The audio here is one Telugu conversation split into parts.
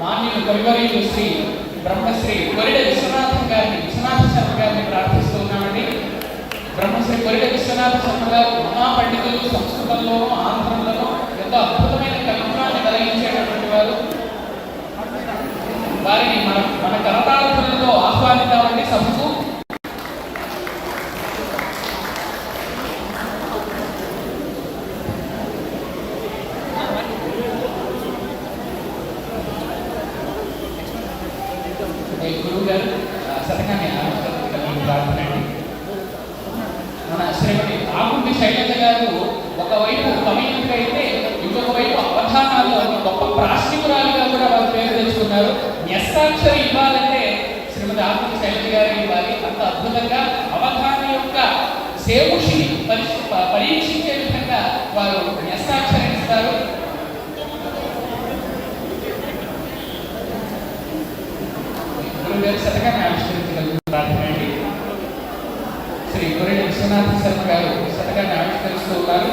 మాన్యులు కవివరీయులు శ్రీ బ్రహ్మశ్రీ కొరిడ విశ్వనాథం గారిని విశ్వనాథ శర్మ గారిని ప్రార్థిస్తూ ఉన్నామండి. బ్రహ్మశ్రీ కొరిడ విశ్వనాథ శర్మ గారు మహాపండితులు సంస్కృతంలోనూ ఆంధ్రంలోనూ ఎంతో అద్భుతమైన కవిత్వాన్ని కలిగించేటటువంటి వారు. వారిని మన మన కరతాళతులతో ఆహ్వానిద్దామండి సభకు ఈ గురువు గారు శతకాన్ని ప్రార్థన అండి. మన శ్రీమతి ఆకుంటి శైలజ గారు ఒకవైపు కమయింపుగా అయితే ఇంకొక వైపు అవధానాలు గొప్ప ప్రాశ్నికురాలుగా కూడా వారు పేరు తెచ్చుకున్నారు. న్యస్తాక్షరి ఇవ్వాలంటే శ్రీమతి ఆకుంటి శైలజ గారు ఇవ్వాలి. అంత అద్భుతంగా అవధానం యొక్క సేముషిని పరిశీ ప- పరీక్షించే విధంగా వారు న్యస్తాక్షరి ఇస్తారు. గురుగారు శతకాన్ని ఆవిష్కరించగలుగుతారు ప్రార్థనండి శ్రీ గురెడ్డి విశ్వనాథ శర్మ గారు శతకాన్ని ఆవిష్కరిస్తూ ఉన్నారు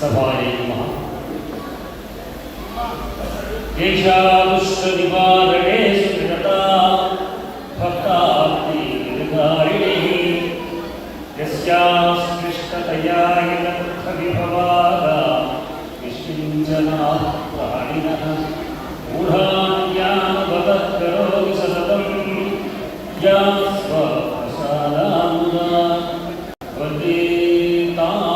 सभायै नमः एषा दुष्टनिवारणे सुकृता भक्ताब्धिनिर्धारिणी यस्या स्पृष्टतया यदर्थविभवादा निष्किञ्चनाः प्राणिनः मूढान् यावतः करोति सततं या स्वप्रसादामुदा वंदे ताम्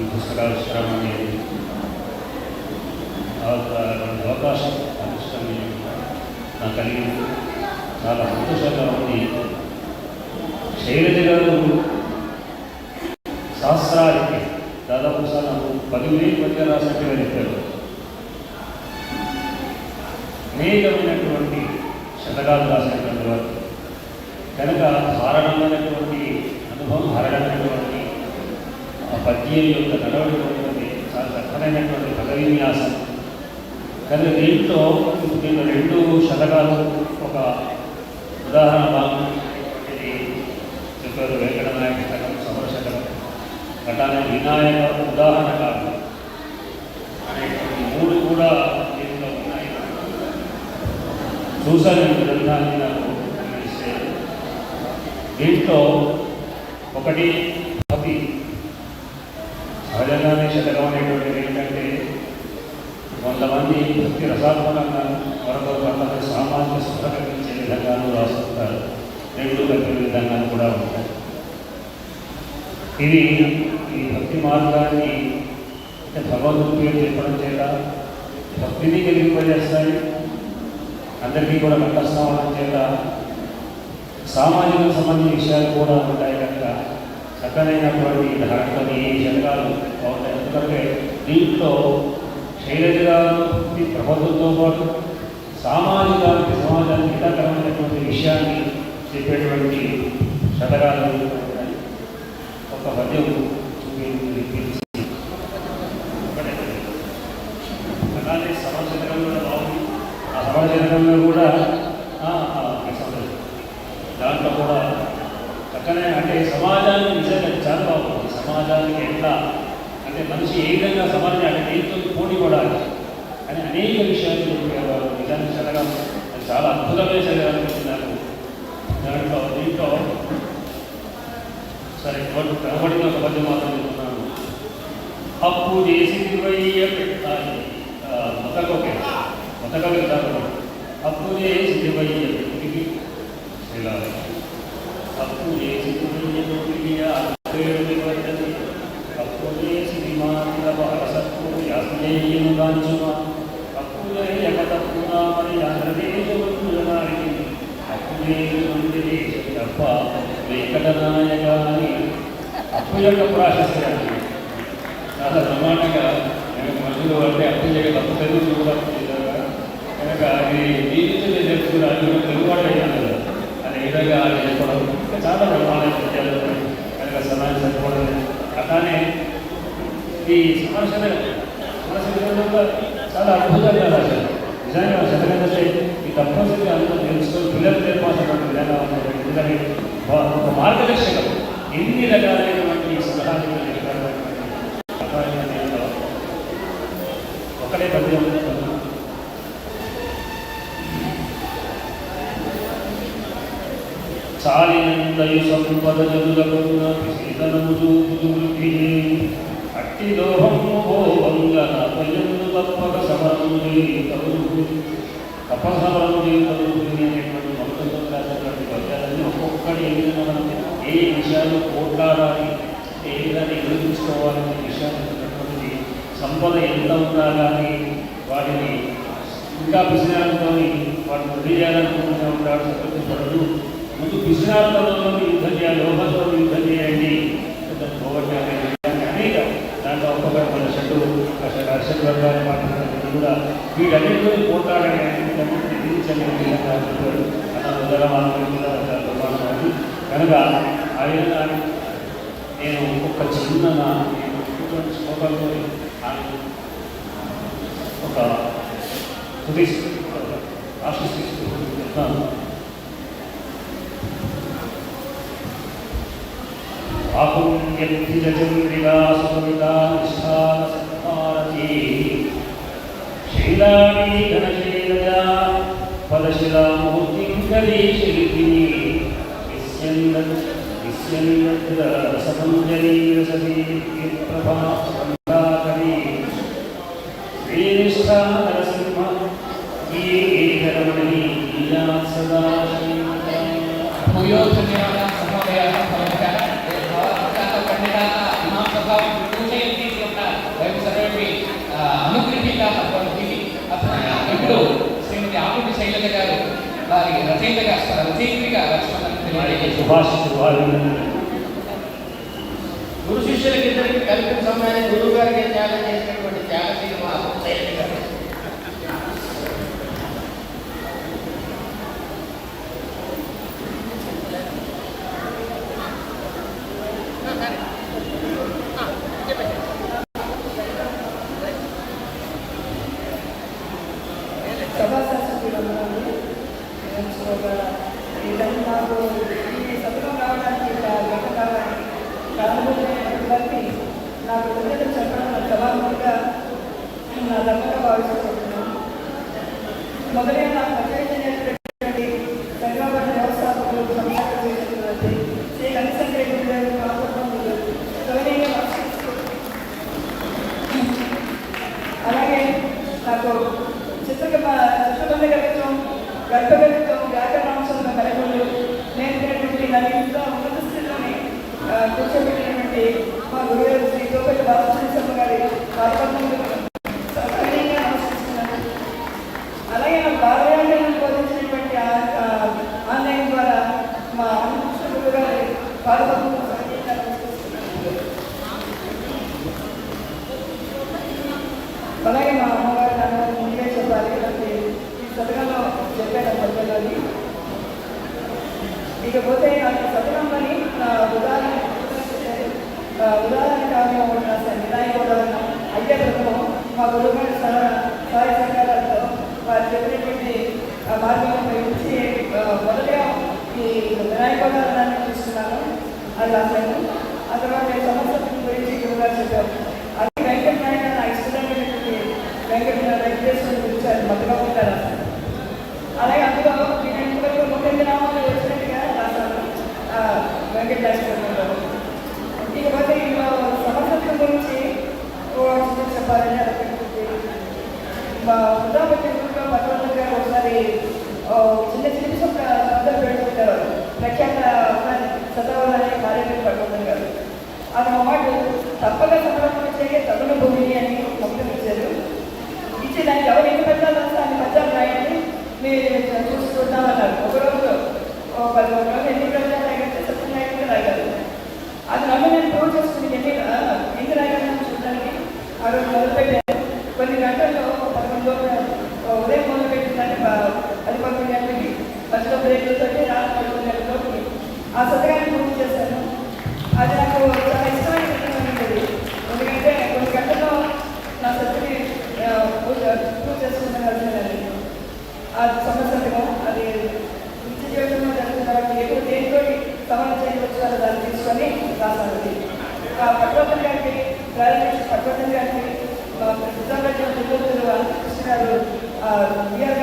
ఈ పుస్తకాల శ్రమ అనేది ఆ అవకాశం అదృష్టం నాకు కలిగింది చాలా సంతోషంగా ఉంది శైలజ గారు శాస్త్రానికి దాదాపు సార్ నాకు పదివేలు మధ్య రాసినట్టుగా చెప్పారు అనేకమైనటువంటి శతకాలు రాసినటువంటి వారు కనుక హారణమైనటువంటి అనుభవం హరణమైనటువంటి పద్యం యొక్క నడవడినటువంటి చాలా చక్కనైనటువంటి పద విన్యాసం కానీ దీంట్లో నేను రెండు శతకాలు ఒక ఉదాహరణ భాగం ఇది చెప్పారు వెంకటనాయక శతకం సమర శతకం అట్లానే వినాయక ఉదాహరణ కాదు. అనేటువంటి మూడు కూడా దీంట్లో ఉన్నాయి. చూశాను ఈ గ్రంథాన్ని నాకు దీంట్లో ఒకటి తెలంగాణ శతకం అనేటువంటిది ఏంటంటే కొంతమంది భక్తి రసాత్మకంగా మరొక కొంతమంది సామాన్య స్ఫురణ విధంగానూ రాస్తుంటారు. రెండు కలిపిన విధంగా కూడా ఉంటాయి. ఇది ఈ భక్తి మార్గాన్ని అంటే భగవంతుడి చెప్పడం చేత భక్తిని కలిగింపజేస్తాయి అందరికీ కూడా కంఠస్థం చేత సామాజిక సంబంధించిన విషయాలు కూడా ఉంటాయి. రకమైనటువంటి చక్కనైనటువంటి ధారణలోని ఈ ఎందుకంటే దీంట్లో శైలజ గారు ప్రభుత్వంతో పాటు సామాజికానికి సమాజానికి హితకరమైనటువంటి విషయాన్ని చెప్పేటువంటి శతకాలు ఒక పద్యం చూపించి ఒకటే అలాగే సమాజంలో కూడా బాగుంది ఆ సమాజంలో కూడా ఆ, ఆ, ఈ సమాజం. దాంట్లో కూడా చక్కనే అంటే సమాజాన్ని నిజంగా చాలా బాగుంది సమాజానికి ఎట్లా అంటే మనిషి ఏ విధంగా సమాజం అంటే దేంతో పోటీ పడాలి. అని అనేక విషయాలు చెప్పేవారు నిజానికి చదవడం అది చాలా అద్భుతమైన చదవాలనిపించింది నాకు దాంట్లో దీంట్లో సరే వాళ్ళు కనబడిన ఒక పద్యం మాత్రం చెప్తున్నాను. అప్పు చేసి వయ్య పెట్టాలి మొత్తకొకే మొత్తకొకే అప్పు చేసి వయ్య పెట్టి ఇలా అప్పు చేసి వయ్య పెట్టి అప్పేడు పడ్డది అప్పు చేసి విమాన భారసత్వం యాజ్ఞేయం గాంచుమ అప్పు చేయక తప్పునా మరి ఆంధ్రదేశం అప్పు చేసి తప్ప వెంకటనాయక అని అప్పు యొక్క ప్రాసెస్ చాలా బ్రహ్మాండంగా కనుక మనుషులు అంటే అర్థం చేయక తప్పు తెలుగు చూడాలి కనుక అది జీవితంలో తెలుసుకుని అది తెలుగుబాటు తెలుగువాడు అయ్యాను కదా. అనే విధంగా చెప్పడం. చాలా బ్రహ్మాండ సత్యాలు కనుక సమాజం చదువుకోవడం అలానే ఈ సమస్యల సమస్యలు చాలా అద్భుతంగా రాశారు. నిజంగా చదవగలిగితే ఈ తప్పనిసరిగా అందరూ తెలుసుకొని పిల్లలు నేర్పాల్సినటువంటి విధంగా ఉంటుంది ఎందుకంటే ఒక మార్గదర్శకం. ఎన్ని రకాలైన ఒకటే పద్యం చాలినందయు సంపద జదులకున్న సీతనము అట్టి లోహము భోవంగ పయ్యందు తప్పక సమరము అనేటువంటి పద్యాలన్నీ ఒక్కొక్కటి ఏ విధంగా మనం ఏ విషయాలు కోట్లాడాలి. విధంగా నిరూపించుకోవాలనే విషయాన్ని చెప్పినటువంటి సంపద ఎంత ఉన్నా కానీ వాటిని ఇంకా పిసినాలతోని వాటిని వృద్ధి చేయాలనుకుంటూ ఉంటాడు సంతృప్తిపడదు ముందు పిసినాలతో యుద్ధం చేయాలి లోహంతో యుద్ధం చేయండి. దాన్ని పోగొట్టాలి అనేక దాంట్లో ఒక్కొక్క మన షడ్డు షడ్ వర్గాలు మాట్లాడుతున్నది కూడా. వీటన్నిటితో పోట్లాడని విధించని విధంగా చెప్పాడు. అలా ఉదరం కనుక ఆ విధంగా నేను ఒక చిన్న నా శ్లోకంలో ఒక తుది ఆశిస్తూ చెప్తాను పదశిలామూర్తిం వారి రచయితగా రచయిత్రిగా లక్ష్మణ తెలియజేశారు సుభాషిత గురు శిష్యులకి ఇద్దరికి కలిపిన సమయాన్ని గురువు గారికి త్యాగం చేసినటువంటి త్యాగశీల మహాత్మ శైలి గారు నాకు కృతజ్ఞతలు చెప్పడం నా సభాముఖంగా నా ధర్మంగా భావిస్తున్నాను. మొదలైన ఇకపోతే సతురమ్మని ఉదాహరణ ఉదాహరణ కానీ ఉంటున్నా సార్ వినాయక ఉదాహరణ అయ్యే ప్రభుత్వం మా గవర్నమెంట్ సహాయ సహకారాలతో వారు చెప్పినటువంటి మార్గం ఉపయోగించి మొదటగా ఈ వినాయక ఉదాహరణాన్ని చూస్తున్నాను అది అలా ఆ తర్వాత సమస్య గురించి గురుగారు చెప్పారు. Thank you guys for 呃里面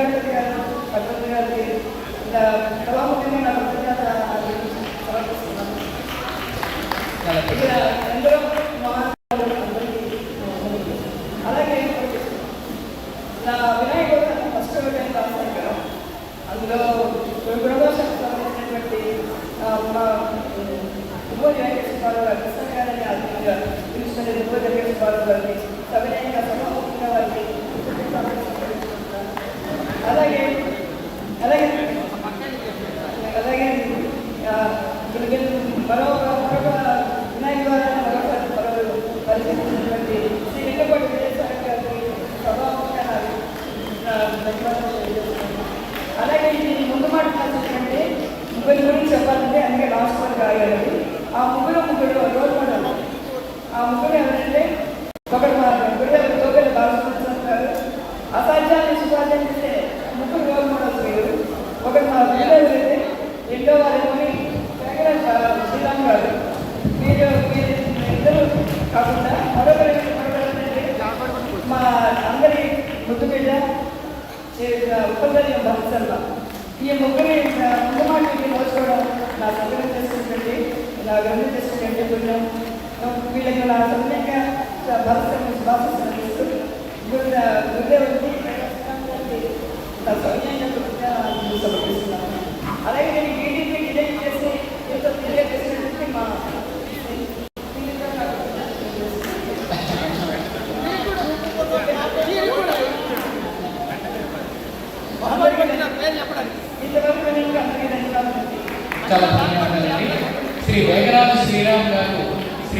ముగ్గురు చెప్పాలంటే అందుకే లాస్ట్ వరకు ఆగాడు ఆ ముగ్గురు ముగ్గురు రోల్ ఆ ముగ్గురు ఎవరంటే? ఒకటి మాత్రం గురుదేవుడు.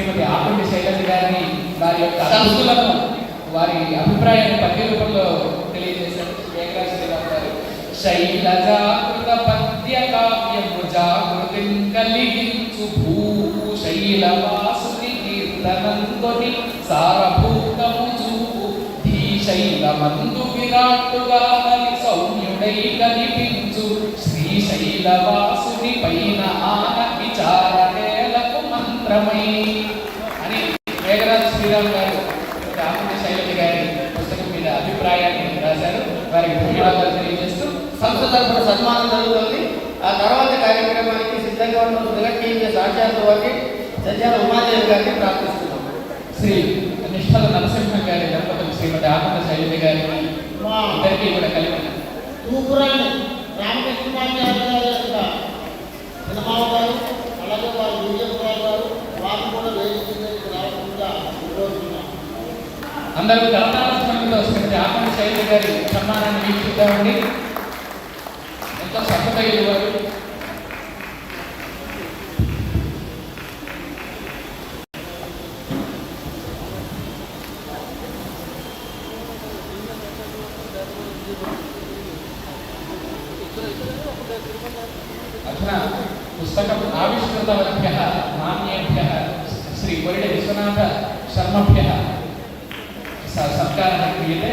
చేసినటువంటి ఆపండి శైలజ గారిని వారి యొక్క సంస్థలను వారి అభిప్రాయాన్ని పద్య రూపంలో తెలియజేశారు. ఏకరాజ్ పద్య కావ్యము జాగృతి కలిగించు భూ కావాల్సిందిగా టీఎంఎస్ ఆచార్య ఉమాదేవి గారిని ప్రార్థిస్తున్నాం. శ్రీ నిష్ఠల నరసింహ గారి దంపతులు శ్రీమతి ఆనంద శైలి గారి ఇద్దరికీ కూడా కలిపి అందరూ శ్రీమతి ఆనంద శైలి గారి సన్మానాన్ని వీక్షిద్దామండి. ఎంతో శ్రద్ధ వారు అధునా పుస్తకం ఆవిష్కృతవద్భ్య మాన్యేభ్య శ్రీ కొరిడ విశ్వనాథ శర్మభ్య స- సత్కారः క్రియతే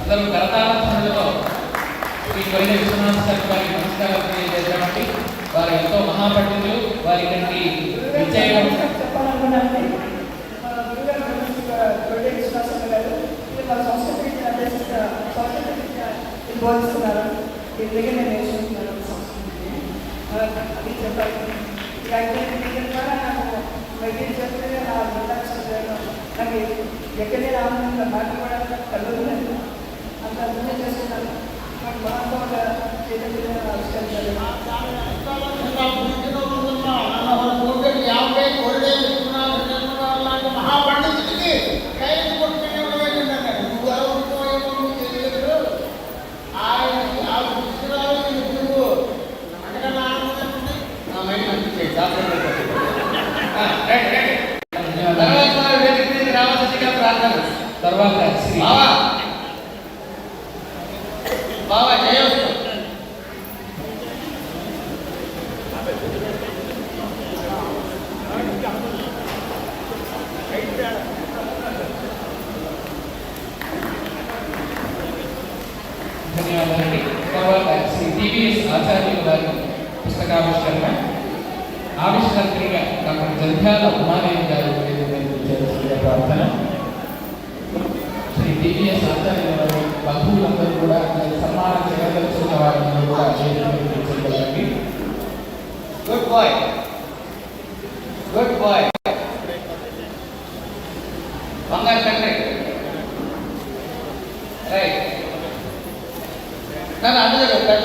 అందరూ కరతాళధ్వనులతో శ్రీ కొరిడ విశ్వనాథ శర్మ గారికి నమస్కారం తెలియజేద్దామండి వారు ఎంతో మహాపండితులు వారి ఇక్కడికి విజయడం చెప్పాలనుకున్నానండి గురుగారు ప్రొడ్యూస్ విశ్వాసం గారు ఇది సంస్కృతి సంస్కృతి బోధిస్తున్నారు దీని దగ్గర నేను నేర్చుకుంటున్నాను సంస్కృతి అది చెప్పాలి ద్వారా నాకు వైద్యం చెప్తే నా వృద్ధాక్షరాలు నాకు ఎక్కడే మాట కూడా కలుగుతుంది అంత అర్థం నాకు చైతన్య యాభై కొరడే విశ్వనాథ శర్మ ధన్యవాదాలండి తర్వాత శ్రీ టివిఎస్ ఆచార్యుల వారి పుస్తకావిష్కరణ ఆవిష్కర్తగా డాక్టర్ జంధ్యాల ఉమాదేవి గారు వేదిక మీదకి చేయాల్సిందిగా ప్రార్థన శ్రీ టివిఎస్ ఆచార్యుల వారి బంధువులందరూ కూడా ఈ సన్మానం చేయదలుచుకున్న వారందరూ కూడా వేదిక మీదకి చేయగలండి గుడ్ బాయ్ గుడ్ బాయ్ బంగారు తండ్రి రైట్ నన్ను